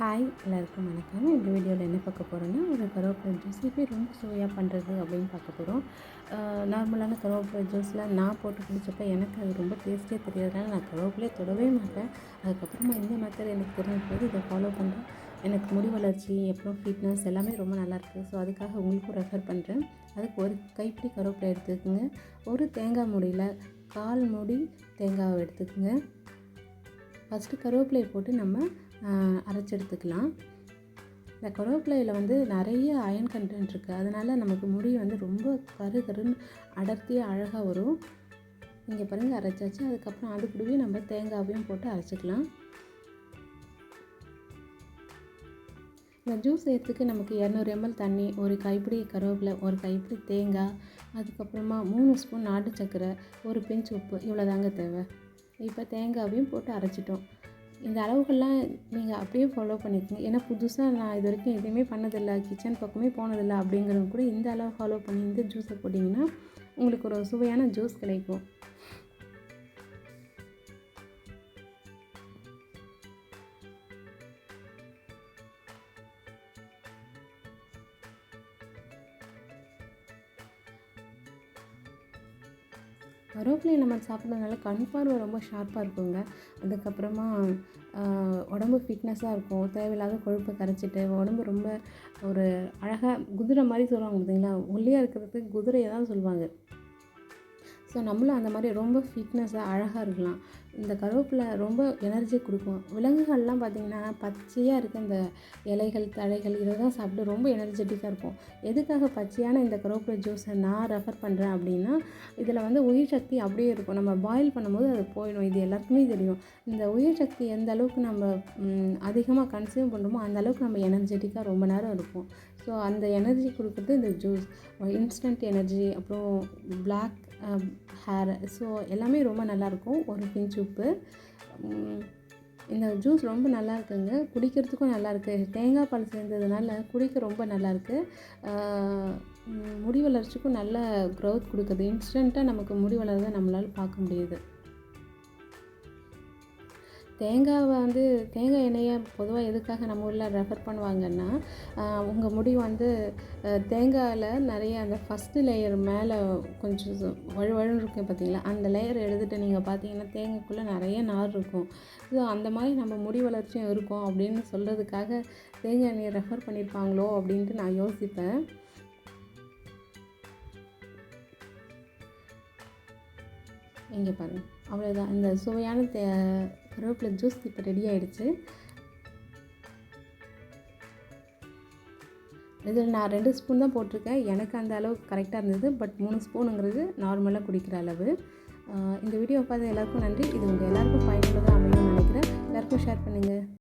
Hi எல்லாருக்கும் வணக்கம். இந்த வீடியோவில் என்ன பார்க்க போகிறோன்னா ஒரு கருவேப்பிலை ஜூஸ். எப்படி ரொம்ப சுவையாக பண்ணுறது அப்படின்னு பார்க்க போகிறோம் நார்மலான கருவேப்பிலை ஜூஸில் நான் போட்டு குடித்தப்ப எனக்கு அது ரொம்ப டேஸ்ட்டே தெரியாதனால நான் கருவேப்பிலையே தொடவே மாட்டேன். அதுக்கப்புறமா இந்த மெத்தட் எனக்கு தெரிஞ்ச போது இதை ஃபாலோ பண்ணுறேன் எனக்கு முடி வளர்ச்சி அப்புறம் ஃபிட்னஸ் எல்லாமே ரொம்ப நல்லாயிருக்கு. ஸோ அதுக்காக உங்களுக்கும் ரெஃபர் பண்ணுறேன் அதுக்கு ஒரு கைப்பிடி கருவேப்பிலை எடுத்துக்கோங்க. ஒரு தேங்காய் முடியில் கால் மூடி தேங்காவை எடுத்துக்கோங்க. ஃபஸ்ட்டு கருவேப்பிலையை போட்டு நம்ம அரைச்சி எடுத்துக்கலாம். இந்த கருவேப்பிலையில் வந்து நிறைய அயன் கண்டென்ட் இருக்குது அதனால் நமக்கு முடி வந்து ரொம்ப கரு கருன்னு அடர்த்தியாக அழகாக வரும். இங்கே பாருங்கள் அரைச்சாச்சு. அதுக்கப்புறம் அது கூடவே நம்ம தேங்காவையும் போட்டு அரைச்சிக்கலாம். இந்த ஜூஸ் செய்யறதுக்கு நமக்கு இரநூறு எம்எல் தண்ணி ஒரு கைப்பிடி கருவேப்பிலை ஒரு கைப்பிடி தேங்காய் அதுக்கப்புறமா மூணு ஸ்பூன் நாட்டு சர்க்கரை ஒரு பிஞ்ச் உப்பு இவ்வளோ தாங்க தேவை. இப்போ தேங்காவையும் போட்டு அரைச்சிட்டோம். இந்த அளவுகள்லாம் நீங்கள் அப்படியே ஃபாலோ பண்ணிக்கோங்க. ஏன்னா புதுசாக நான் இது வரைக்கும் எதுவுமே பண்ணதில்லை. கிச்சன் பக்கமே போனதில்லை அப்படிங்கிறவங்க கூட இந்த அளவு ஃபாலோ பண்ணி இந்த ஜூஸை போட்டிங்கன்னா உங்களுக்கு ஒரு சுவையான ஜூஸ் கிடைக்கும். கருவேப்பிலையை நம்ம சாப்பிட்றதுனால கண் பார்வை ரொம்ப ஷார்ப்பாக இருக்குங்க. அதுக்கப்புறமா உடம்பு ஃபிட்னஸாக இருக்கும். தேவையில்லாத கொழுப்பை கரைச்சிட்டு உடம்பு ரொம்ப ஒரு அழகாக குதிரை மாதிரி சொல்லுவாங்க பார்த்தீங்களா? ஒல்லியாக இருக்கிறதுக்கு குதிரையை தான் சொல்லுவாங்க. ஸோ நம்மளும் அந்த மாதிரி ரொம்ப ஃபிட்னஸாக அழகாக இருக்கலாம். இந்த கருவேப்பிலை ரொம்ப எனர்ஜி கொடுக்கும். விலங்குகள்லாம் பார்த்திங்கன்னா பச்சையாக இருக்க இந்த இலைகள் தழைகள் இதை தான் சாப்பிட்டு ரொம்ப எனர்ஜெட்டிக்காக இருக்கும். எதுக்காக பச்சையான இந்த கருவேப்பிலை ஜூஸை நான் ரெஃபர் பண்ணுறேன் அப்படின்னா இதில் வந்து உயிர் சக்தி அப்படியே இருக்கும். நம்ம பாயில் பண்ணும்போது அது போயிடும். இது எல்லாருக்குமே தெரியும். இந்த உயிர் சக்தி எந்த அளவுக்கு நம்ம அதிகமாக கன்சியூம் பண்ணுறோமோ அந்த அளவுக்கு நம்ம எனர்ஜெட்டிக்காக ரொம்ப நேரம் இருக்கும் ஸோ அந்த எனர்ஜி கொடுக்குறது இந்த ஜூஸ் இன்ஸ்டன்ட் எனர்ஜி அப்புறம் பிளாக் Um, ஹேர் ஸோ எல்லாமே ரொம்ப நல்லாயிருக்கும். ஒரு பிஞ்ச் உப்பு. இந்த ஜூஸ் ரொம்ப நல்லா இருக்குங்க குடிக்கிறதுக்கும் நல்லாயிருக்கு. தேங்காய் பால் சேர்ந்ததுனால குடிக்க ரொம்ப நல்லாயிருக்கு. முடி வளர்ச்சிக்கும் நல்ல க்ரோத் கொடுக்குது. இன்ஸ்டண்ட்டாக நமக்கு முடி வளர்றதை நம்மளால் பார்க்க முடியுது. தேங்காவை வந்து தேங்காய் எண்ணெயை பொதுவாக எதுக்காக நம்ம ஊரில் ரெஃபர் பண்ணுவாங்கன்னா உங்கள் முடி வந்து தேங்காயில் நிறைய அந்த ஃபஸ்ட்டு லேயர் மேலே கொஞ்சம் வழுவழுன்னு இருக்கும் பார்த்தீங்களா அந்த லேயர் எடுத்துகிட்டு நீங்கள் பார்த்தீங்கன்னா தேங்காய்க்குள்ளே நிறைய நார் இருக்கும். ஸோ அந்த மாதிரி நம்ம முடி வளர்ச்சியும் இருக்கும் அப்படின்னு சொல்கிறதுக்காக தேங்காய் எண்ணெயை ரெஃபர் பண்ணியிருப்பாங்களோ அப்படின்ட்டு நான் யோசிப்பேன். இங்கே பாருங்கள் அவ்வளோதான் இந்த சுவையான தே கருவேப்பிலை ஜூஸ் இப்போ ரெடி ஆகிடுச்சு இதில் நான் ரெண்டு ஸ்பூன் தான் போட்டிருக்கேன். எனக்கு அந்த அளவுக்கு கரெக்டாக இருந்தது. பட் மூணு ஸ்பூனுங்கிறது நார்மலாக குடிக்கிற அளவு. இந்த வீடியோ பார்த்து எல்லாருக்கும் நன்றி. இது உங்கள் எல்லாருக்கும் பயனுள்ளதாக அமையும்னு நினைக்கிறேன். எல்லாருக்கும் ஷேர் பண்ணுங்கள்